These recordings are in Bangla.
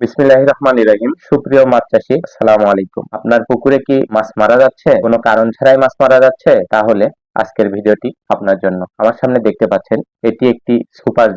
বিসমিল্লাহ রহমান সুপ্রিয় মাছ চাষি, আসসালামু আলাইকুম। আপনার পুকুরে কি মাছ মারা যাচ্ছে? কোনো কারণ ছাড়াই মাছ মারা যাচ্ছে? তাহলে আজকের ভিডিওটি আপনার জন্য। আমার সামনে দেখতে পাচ্ছেন, এটি একটি সুপার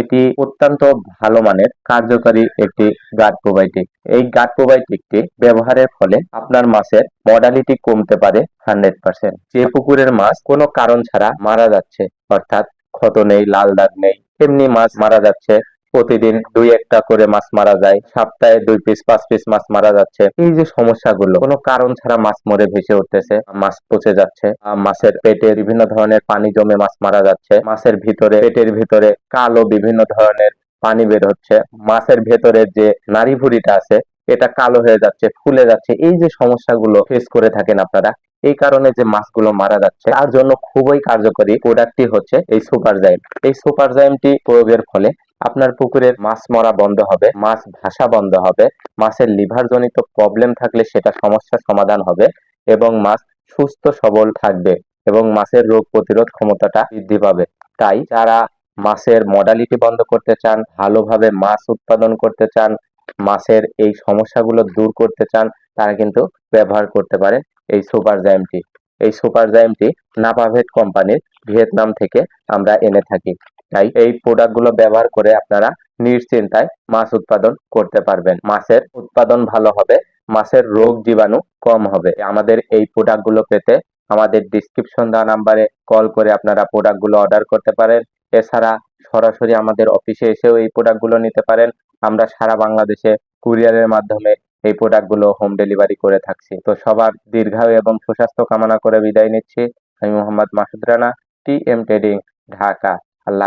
এটি অত্যন্ত ভালো মানের কার্যকারী একটি গার্ড প্রোবায়োটিক। এই গার্ড প্রোবায়োটিকটি ব্যবহারের ফলে আপনার মাছের মডালিটি কমতে পারে হান্ড্রেড পার্সেন্ট। যে পুকুরের মাছ কোনো কারণ ছাড়া মারা যাচ্ছে, অর্থাৎ ক্ষত নেই, লাল দাগ নেই, এমনি মাছ মারা যাচ্ছে প্রতিদিন দুই একটা করে মাছ মারা যায়। সপ্তাহে দুই পিস পাঁচ পিস মাছ মারা যাচ্ছে। এই যে সমস্যাগুলো, কোনো কারণ ছাড়া মাছ মরে ভেসে উঠতেছে, মাছ পচে যাচ্ছে মাছের পেটে বিভিন্ন ধরনের পানি জমে মাছ মারা যাচ্ছে, মাছের ভিতরে, পেটের ভিতরে কালো বিভিন্ন ধরনের পানি বের হচ্ছে, মাছের ভেতরে যে নাড়ি ভুড়িটা আছে, এটা কালো হয়ে যাচ্ছে, ফুলে যাচ্ছে, এই যে সমস্যাগুলো ফেস করে থাকেন আপনারা, এই কারণে যে মাছগুলো মারা যাচ্ছে, তার জন্য খুবই কার্যকরী প্রোডাক্টটি হচ্ছে এই সুপারজাইম এই সুপার জাইমটি প্রয়োগের ফলে আপনার পুকুরের মাছ মরা বন্ধ হবে, মাছ ভাসা বন্ধ হবে, মাছের লিভার জনিত প্রবলেম থাকলে সেটা সমস্যার সমাধান হবে এবং মাছ সুস্থ সবল থাকবে এবং মাছের রোগ প্রতিরোধ ক্ষমতাটা বৃদ্ধি পাবে। তাই যারা মাছের মডালিটি বন্ধ করতে চান, ভালোভাবে মাছ উৎপাদন করতে চান, মাছের এই সমস্যাগুলো দূর করতে চান, তারা কিন্তু ব্যবহার করতে পারে এই সুপার জাইমটি এই সুপার জাইমটি নাপাভেট কোম্পানির ভিয়েতনাম থেকে আমরা এনে থাকি। তাই এই প্রোডাক্টগুলো ব্যবহার করে আপনারা নিশ্চিন্তায় মাছ উৎপাদন করতে পারবেন। মাছের উৎপাদন ভালো হবে, মাছের রোগ জীবাণু কম হবে। আমাদের এই প্রোডাক্টগুলো পেতে আমাদের ডিসক্রিপশন দেওয়া নাম্বারে কল করে আপনারা প্রোডাক্টগুলো অর্ডার করতে পারেন। এছাড়া সরাসরি আমাদের অফিসে এসেও এই প্রোডাক্টগুলো নিতে পারেন। আমরা সারা বাংলাদেশে কুরিয়ারের মাধ্যমে এই প্রোডাক্টগুলো হোম ডেলিভারি করে থাকছি। তো সবার দীর্ঘায়ু এবং সুস্বাস্থ্য কামনা করে বিদায় নিচ্ছি। আমি Mohammad Masud Rana T M trading Dhaka Allah.